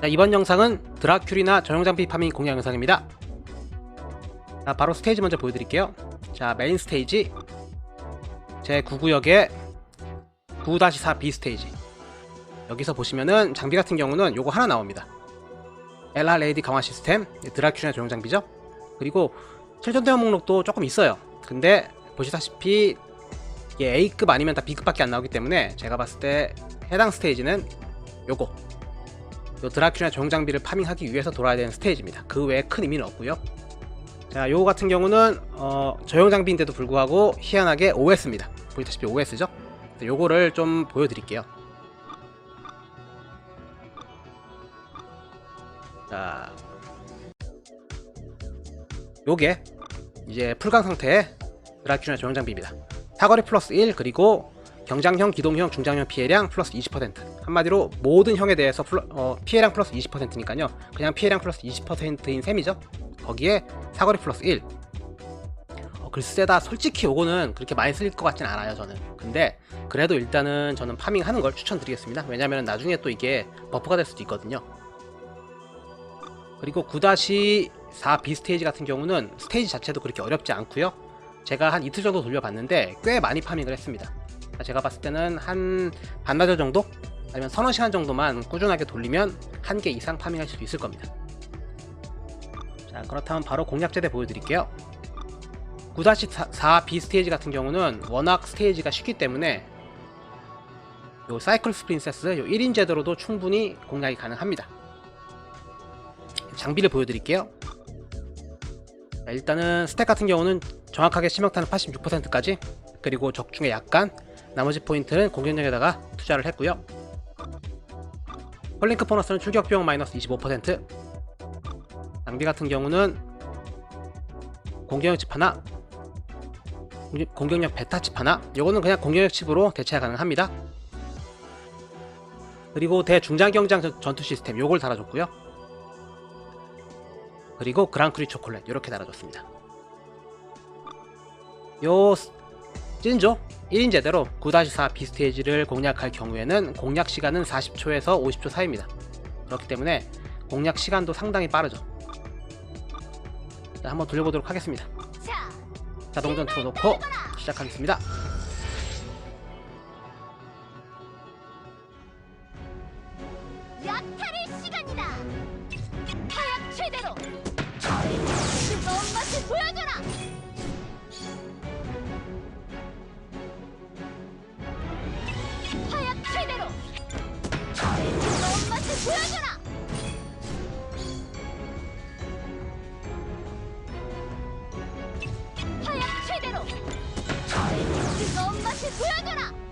자, 이번 영상은 드라큘이나 전용장비 파밍 공략 영상입니다. 자, 바로 스테이지 먼저 보여드릴게요. 자, 메인 스테이지 제 9구역의 9-4 B 스테이지 여기서 보시면은 장비 같은 경우는 요거 하나 나옵니다. LR-AD 강화 시스템, 드라큘이나 전용장비죠. 그리고 실전대원 목록도 조금 있어요. 근데 보시다시피 이게 A급 아니면 다 B급밖에 안 나오기 때문에 제가 봤을 때 해당 스테이지는 요거 요 드라큘이나 전용장비를 파밍하기 위해서 돌아야 되는 스테이지입니다. 그 외에 큰 의미는 없고요. 자, 요거 같은 경우는 어, 저용장비인데도 불구하고 희한하게 OS입니다. 보시다시피 OS죠? 요거를 좀 보여드릴게요. 자, 요게 이제 풀강 상태의 드라큘이나 저용장비입니다. 사거리 플러스 1 그리고 경장형, 기동형, 중장형 피해량 플러스 20% 한마디로 모든 형에 대해서 플러, 어, 피해량 플러스 20%니까요. 그냥 피해량 플러스 20%인 셈이죠. 거기에 사거리 플러스 1 어, 글쎄다. 솔직히 요거는 그렇게 많이 쓸 것 같진 않아요 저는. 근데 그래도 일단은 저는 파밍하는 걸 추천드리겠습니다. 왜냐면 나중에 또 이게 버프가 될 수도 있거든요. 그리고 9-4 B 스테이지 같은 경우는 스테이지 자체도 그렇게 어렵지 않고요. 제가 한 이틀 정도 돌려봤는데 꽤 많이 파밍을 했습니다 제가 봤을 때는 한 반나절 정도? 아니면 서너 시간 정도만 꾸준하게 돌리면 한 개 이상 파밍할 수 있을 겁니다. 자, 그렇다면 바로 공략제대 보여드릴게요. 9-4 B 스테이지 같은 경우는 워낙 스테이지가 쉽기 때문에 요 사이클스 프린세스 요 1인 제대로도 충분히 공략이 가능합니다. 장비를 보여드릴게요. 자, 일단은 스택 같은 경우는 정확하게 심역타는 86%까지 그리고 적중에 약간 나머지 포인트는 공격력에다가 투자를 했고요. 헐링크 보너스는 출격 비용 마이너스 25% 장비 같은 경우는 공격력 칩 하나 공격- 공격력 베타 칩 하나 요거는 그냥 공격력 칩으로 대체가 가능합니다. 그리고 대중장 경장 전- 전투 시스템 요걸 달아줬고요. 그리고 그랑크리 초콜릿 이렇게 달아줬습니다. 요 스- 찐조 1인 제대로 9-4 B 스테이지를 공략할 경우에는 공략 시간은 40초에서 50초 사이입니다. 그렇기 때문에 공략 시간도 상당히 빠르죠. 자, 한번 돌려보도록 하겠습니다. 자, 자동전 틀어놓고 시작하겠습니다. 약탈의 시간이다. 타약 최대로 뜨거운 맛을 보여 뜨거운 맛을 보여줘라. 타약 최대로 뜨거운 맛을 보여줘라.